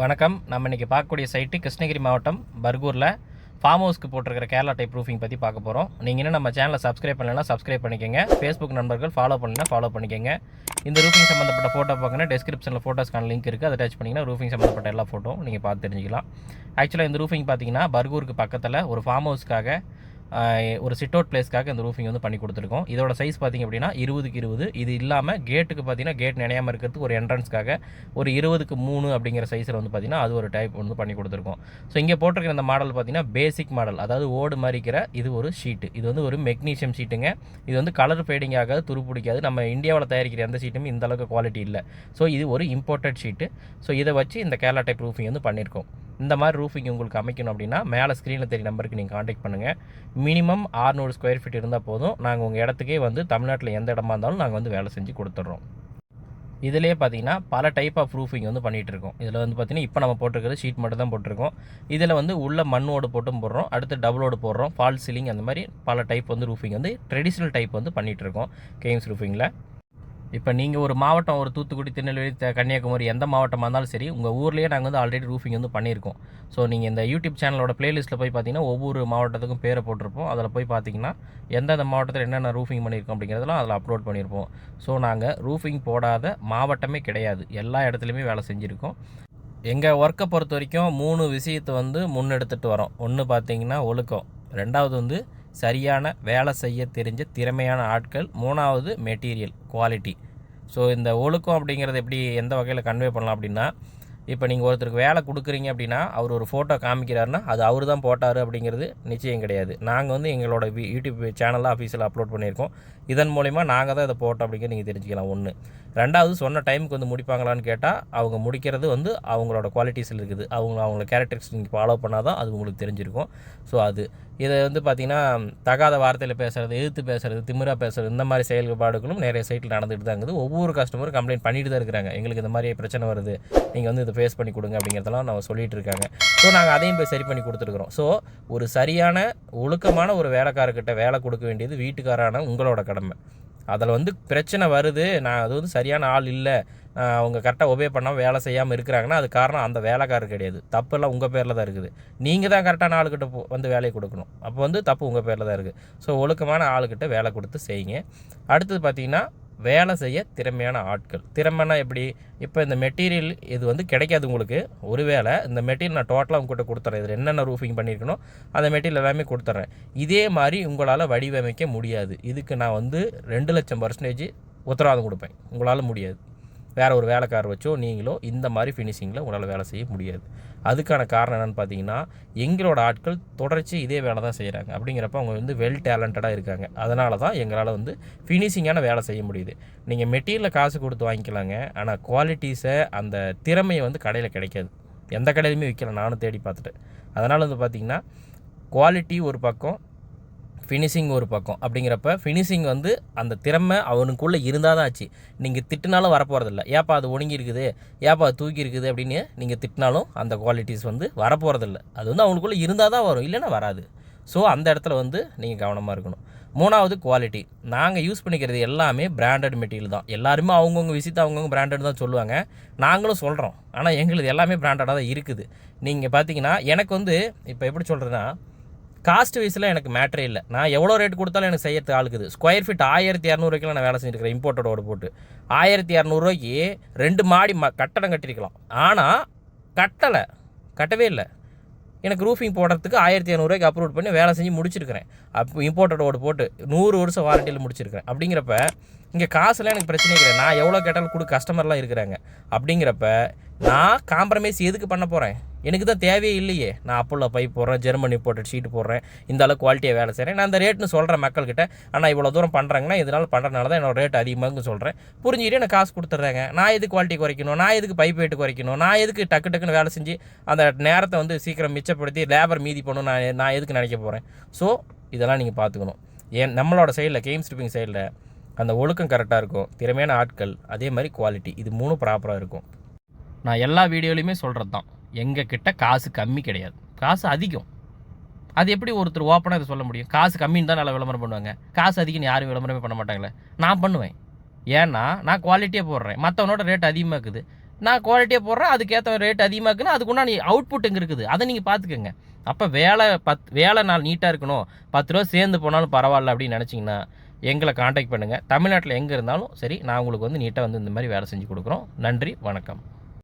வணக்கம். நம்ம இன்றைக்கி பார்க்கக்கூடிய சைட்டு கிருஷ்ணகிரி மாவட்டம் பர்கூரில் ஃபார்ம் ஹவுஸ்க்கு போட்டிருக்கிற கேரளா டைப் ப்ரூஃபிங் பற்றி பார்க்க போகிறோம் நீங்கள் இன்னும் நம்ம சேனலை சப்ஸ்கிரைப் பண்ணலைன்னா சப்ஸ்கிரைப் பண்ணிக்கோங்க. ஃபேஸ்புக் நண்பர்கள் ஃபாலோ பண்ணினா ஃபாலோ பண்ணிக்கோங்க. இந்த ரூஃபிங் சம்மந்தப்பட்ட ஃபோட்டோ பார்க்கணும் டிஸ்கிரிப்ஷனில் ஃபோட்டோஸ்க்கான லிங்க் இருக்குது அதை டச் பண்ணிங்கன்னா ரூஃபிங் சம்மந்தப்பட்ட எல்லா ஃபோட்டோ நீங்கள் பார்த்து தெரிஞ்சுக்கலாம். ஆக்சுவலாக இந்த ரூஃபிங் பார்த்தீங்கன்னா பர்கூருக்கு பக்கத்தில் ஒரு ஃபார்ம் ஹவுஸ்க்காக ஒரு சிட் அவுட் பிளேஸ்க்காக இந்த ரூஃபிங் வந்து பண்ணி கொடுத்துருக்கோம். இதோட சைஸ் பார்த்தீங்க அப்படின்னா இருபதுக்கு இருபது. இது இல்லாமல் கேட்டுக்கு பார்த்தீங்கன்னா கேட் நினையாமல் இருக்கிறதுக்கு ஒரு என்ட்ரன்ஸ்க்காக ஒரு இருபதுக்கு மூணு அப்படிங்கிற சைஸில் வந்து பார்த்திங்கன்னா அது ஒரு டைப் வந்து பண்ணி கொடுத்துருக்கோம். ஸோ இங்கே போட்டிருக்கிற இந்த மாடல் பார்த்தீங்கன்னா பேசிக் மாடல் அதாவது ஓடு மாதிரி இருக்கிற இது ஒரு ஷீட்டு இது வந்து ஒரு மெக்னீஷியம் ஷீட்டுங்க இது வந்து கலர் ஃபேடிங் ஆகாது துரு பிடிக்காது. நம்ம இந்தியாவில் தயாரிக்கிற எந்த ஷீட்டும் இந்த அளவுக்கு குவாலிட்டி இல்லை. ஸோ இது ஒரு இம்போர்ட்டட் ஷீட்டு ஸோ இதை வச்சு இந்த கேரளா டைப் ரூஃபிங் வந்து பண்ணியிருக்கோம் இந்த மாதிரி ரூஃபிங் உங்களுக்கு அமைக்கணும் அப்படின்னா மேலே ஸ்க்ரீனில் தெரிய நம்பருக்கு நீங்கள் காண்டாக்ட் பண்ணுங்கள் மினிமம் 600 ஸ்கொயர் ஃபீட் இருந்தால் போதும். நாங்கள் உங்கள் இடத்துக்கே வந்து தமிழ்நாட்டில் எந்த இடமா இருந்தாலும் நாங்கள் வந்து வேலை செஞ்சு கொடுத்துட்றோம். இதிலே பார்த்தீங்கன்னா பல டைப் ஆஃப் ரூஃபிங் வந்து பண்ணிகிட்டு இருக்கோம். இதில் வந்து பார்த்தீங்கன்னா இப்போ நம்ம போட்டிருக்கிறது ஷீட் மட்டும் தான் போட்டிருக்கோம். இதில் வந்து உள்ள மண்ணோடு போட்டும் போடுறோம். அடுத்து டபுளோடு போடுறோம். ஃபால் சீலிங் அந்த மாதிரி பல டைப் வந்து ரூஃபிங் வந்து ட்ரெடிஷ்னல் டைப் வந்து பண்ணிகிட்டு இருக்கோம். கேம்ஸ் ரூஃபிங்கில் இப்போ நீங்கள் ஒரு மாவட்டம் ஒரு தூத்துக்குடி திருநெல்வேலி கன்னியாகுமரி எந்த மாவட்டமாக இருந்தாலும் சரி உங்கள் ஊர்லேயே நாங்கள் வந்து ஆல்ரெடி ரூஃபிங் வந்து பண்ணியிருக்கோம். ஸோ நீங்கள் இந்த யூடியூப் சேனலோட பிளேலிஸ்ட்டில் போய் பார்த்தீங்கன்னா ஒவ்வொரு மாவட்டத்துக்கும் பேரை போட்டிருப்போம். அதில் போய் பார்த்தீங்கன்னா எந்தெந்த மாவட்டத்தில் என்னென்ன ரூஃபிங் பண்ணியிருக்கோம் அப்படிங்கிறதெல்லாம் அதில் அப்லோட் பண்ணியிருப்போம். ஸோ நாங்கள் ரூஃபிங் போடாத மாவட்டமே கிடையாது. எல்லா இடத்துலையுமே வேலை செஞ்சுருக்கோம். எங்கள் ஒர்க்கை பொறுத்த வரைக்கும் மூணு விஷயத்தை வந்து முன்னெடுத்துட்டு வரோம். ஒன்று பார்த்தீங்கன்னா ஒழுக்கம். ரெண்டாவது வந்து சரியான வேலை செய்ய தெரிஞ்ச திறமையான ஆட்கள் மூணாவது மெட்டீரியல் குவாலிட்டி ஸோ இந்த ஒழுக்கம் அப்படிங்கிறது எப்படி எந்த வகையில் கன்வே பண்ணலாம் அப்படின்னா இப்போ நீங்கள் ஒருத்தருக்கு வேலை கொடுக்குறீங்க அப்படின்னா அவர் ஒரு ஃபோட்டோ காமிக்கிறாருன்னா அது அவர் தான் போட்டார் அப்படிங்கிறது நிச்சயம் கிடையாது. நாங்கள் வந்து எங்களோட யூடியூப் சேனலில் ஆஃபீஸில் அப்லோட் பண்ணியிருக்கோம். இதன் மூலிமா நாங்கள் தான் இதை போட்டோம் அப்படிங்கிறது நீங்கள் தெரிஞ்சுக்கலாம் ஒன்று ரெண்டாவது சொன்ன டைமுக்கு வந்து முடிப்பாங்களான்னு கேட்டால் அவங்க முடிக்கிறது வந்து அவங்களோட குவாலிட்டிஸில் இருக்குது. அவங்க அவங்கள கேரக்டர்ஸ் நீங்கள் ஃபாலோ பண்ணால் தான் அது உங்களுக்கு தெரிஞ்சிருக்கும். ஸோ அது. இதை வந்து பார்த்திங்கன்னா தகாத வார்த்தையில் பேசுகிறது எதிர்த்து பேசுகிறது திமிரா பேசுறது இந்த மாதிரி செயல்பாடுகளும் நிறைய சைட்டில் நடந்துகிட்டு தான் இருக்குது. ஒவ்வொரு கஸ்டமரும் கம்ப்ளைண்ட் பண்ணிட்டு தான் இருக்கிறாங்க. எங்களுக்கு இந்த மாதிரி பிரச்சனை வருது. நீங்கள் வந்து இதை ஃபேஸ் பண்ணி கொடுங்க அப்படிங்கிறதெல்லாம் நம்ம சொல்லிட்டு இருக்காங்க ஸோ நாங்கள் அதையும் போய் சரி பண்ணி கொடுத்துருக்குறோம். ஸோ ஒரு சரியான ஒழுக்கமான ஒரு வேலைக்காரர்கிட்ட வேலை கொடுக்க வேண்டியது வீட்டுக்காரான உங்களோட கடமை. அதில் வந்து பிரச்சனை வருது. நான் அது வந்து சரியான ஆள் இல்லை. அவங்க கரெக்டாக ஒபே பண்ணாமல் வேலை செய்யாமல் இருக்கிறாங்கன்னா அது காரணம் அந்த வேலைக்காரர் கிடையாது. தப்பெல்லாம் உங்கள் பேரில் தான் இருக்குது. நீங்கள் தான் கரெக்டான ஆளுக்கிட்ட போ- வந்து வேலையை கொடுக்கணும். அப்போ வந்து தப்பு உங்கள் பேரில் தான் இருக்குது ஸோ ஒழுக்கமான ஆளுக்கிட்ட வேலை கொடுத்து செய்யுங்க. அடுத்தது பார்த்திங்கன்னா வேலை செய்ய திறமையான ஆட்கள். திறமைனா எப்படி? இப்போ இந்த மெட்டீரியல் இது வந்து கிடைக்காது உங்களுக்கு. ஒருவேளை இந்த மெட்டீரியல் நான் டோட்டலாக உங்ககிட்ட கொடுத்துறேன். இதில் என்னென்ன ரூஃபிங் பண்ணியிருக்கணும் அந்த மெட்டீரியல் எல்லாமே கொடுத்துட்றேன் இதே மாதிரி உங்களால் வடிவமைக்க முடியாது. இதுக்கு நான் வந்து ரெண்டு லட்சம் பர்சன்டேஜ் உத்தரவாதம் கொடுப்பேன். உங்களால் முடியாது. வேறு ஒரு வேலைக்காரர் வச்சோ நீங்களோ இந்த மாதிரி ஃபினிஷிங்கில் உங்களால் வேலை செய்ய முடியாது. அதுக்கான காரணம் என்னென்னு பார்த்தீங்கன்னா எங்களோட ஆட்கள் தொடர்ச்சி இதே வேலை தான் செய்கிறாங்க அப்படிங்கிறப்ப அவங்க வந்து வெல் டேலண்டடாக இருக்காங்க. அதனால தான் எங்களால் வந்து ஃபினிஷிங்கான வேலை செய்ய முடியுது. நீங்கள் மெட்டீரியலில் காசு கொடுத்து வாங்கிக்கலாங்க. ஆனால் குவாலிட்டிஸை அந்த திறமையை வந்து கடையில் கிடைக்காது. எந்த கடையிலுமே விற்கல நானும் தேடி பார்த்துட்டேன். அதனால் வந்து பார்த்திங்கன்னா குவாலிட்டி ஒரு பக்கம் ஃபினிஷிங் ஒரு பக்கம். அப்படிங்கிறப்ப ஃபினிஷிங் வந்து அந்த திறமை அவனுக்குள்ளே இருந்தால் தான் ஆச்சு. நீங்கள் திட்டினாலும் வரப்போகிறதில்ல ஏப்பா அது ஒடுங்கி இருக்குது ஏப்பா அது தூக்கி இருக்குது அப்படின்னு நீங்கள் திட்டினாலும் அந்த குவாலிட்டிஸ் வந்து வரப்போகிறதில்ல அது வந்து அவனுக்குள்ளே இருந்தால் தான் வரும். இல்லைன்னா வராது. ஸோ அந்த இடத்துல வந்து நீங்கள் கவனமாக இருக்கணும். மூணாவது குவாலிட்டி நாங்கள் யூஸ் பண்ணிக்கிறது எல்லாமே பிராண்டட் மெட்டீரியல் தான். எல்லாருமே அவங்கவுங்க விஷயத்தை அவங்கவுங்க பிராண்டட் தான் சொல்லுவாங்க. நாங்களும் சொல்கிறோம் ஆனால் எங்களுது எல்லாமே பிராண்டடாக தான் இருக்குது. நீங்கள் பார்த்தீங்கன்னா எனக்கு வந்து இப்போ எப்படி சொல்கிறதுனா காஸ்ட் வைஸில் எனக்கு மேட்ரே இல்லை. நான் எவ்வளோ ரேட் கொடுத்தாலும் எனக்கு செய்யறதுக்கு ஆளுக்குது ஸ்கொயர் ஃபீட் ஆயிரத்தி இரநூறுவாய்க்கு நான் வேலை செஞ்சுருக்கிறேன். இம்போர்ட்டடோட போட்டு. ஆயிரத்தி இரநூறுவாய்க்கு ரெண்டு மாடி ம கட்டடம் கட்டியிருக்கலாம். ஆனால் கட்டலை. கட்டவே இல்லை. எனக்கு ரூஃபிங் போடுறதுக்கு ஆயிரத்தி இரநூறுவாய்க்கு அப்ரூவ் பண்ணி வேலை செஞ்சு முடிச்சிருக்கிறேன். அப்போ ஓடு போட்டு நூறு வருஷம் வாரண்டியில் முடிச்சிருக்கிறேன். அப்படிங்கிறப்ப இங்கே காசுலாம் எனக்கு பிரச்சனை கிடையாது. நான் எவ்வளோ கேட்டாலும் கொடு கஸ்டமர்லாம் இருக்கிறாங்க. அப்படிங்கிறப்ப நான் காம்ப்ரமைஸ் எதுக்கு பண்ண போகிறேன் எனக்கு தான் தேவையே இல்லையே. நான் அப்போல்லோ பைப் போடுறேன் ஜெர்மனி போட்டு ஷீட் போடுறேன் இந்த அளவு குவாலிட்டியாக வேலை செய்கிறேன் நான் அந்த ரேட்னு சொல்கிறேன் மக்கள்கிட்ட. ஆனால் இவ்வளோ தூரம் பண்ணுறாங்கன்னா இதனால் பண்ணுறதுனால தான் என்னோட ரேட் அதிகமாக சொல்கிறேன் புரிஞ்சுக்கிட்டு எனக்கு காசு கொடுத்துட்றாங்க. நான் எதுக்கு குவாலிட்டி குறைக்கணும்? நான் எதுக்கு பைப் ரேட்டு குறைக்கணும்? நான் எதுக்கு டக்கு டக்குன்னு வேலை செஞ்சு அந்த நேரத்தை வந்து சீக்கிரம் மிச்சப்படுத்தி லேபர் மீதி பண்ணணும் நான் நான் எதுக்கு நினைக்க போகிறேன் ஸோ இதெல்லாம் நீங்கள் பார்த்துக்கணும். ஏன் நம்மளோட சைடில் கேம் ஸ்ட்ரிப்பிங் சைடில் அந்த ஒழுக்கம் கரெக்டாக இருக்கும். திறமையான ஆட்கள் அதே மாதிரி குவாலிட்டி இது மூணும் ப்ராப்பராக இருக்கும். நான் எல்லா வீடியோலையுமே சொல்கிறது தான் எங்கள் கிட்ட காசு கம்மி கிடையாது. காசு அதிகம். அது எப்படி ஒருத்தர் ஓப்பனாக இதை சொல்ல முடியும்? காசு கம்மின்னு தான் நல்லா விளம்பரம் பண்ணுவாங்க. காசு அதிகம் யாரும் விளம்பரமே பண்ண மாட்டாங்களே. நான் பண்ணுவேன். ஏன்னா நான் குவாலிட்டியாக போடுறேன். மற்றவனோட ரேட் அதிகமாக இருக்குது. நான் குவாலிட்டியாக போடுறேன் அதுக்கேற்ற ரேட் அதிகமாக இருக்குன்னா அதுக்குன்னா நீ அவுட்புட் எங்கே இருக்குது. அதை நீங்கள் பார்த்துக்கோங்க அப்போ வேலை பத் வேலை நாள் நீட்டாக இருக்கணும். பத்து ரூபா சேர்ந்து போனாலும் பரவாயில்ல அப்படின்னு நினச்சிங்கன்னா எங்களை காண்டாக்ட் பண்ணுங்கள் தமிழ்நாட்டில் எங்கே இருந்தாலும் சரி நான் உங்களுக்கு வந்து நீட்டாக வந்து இந்த மாதிரி வேலை செஞ்சு கொடுக்குறோம். நன்றி வணக்கம்.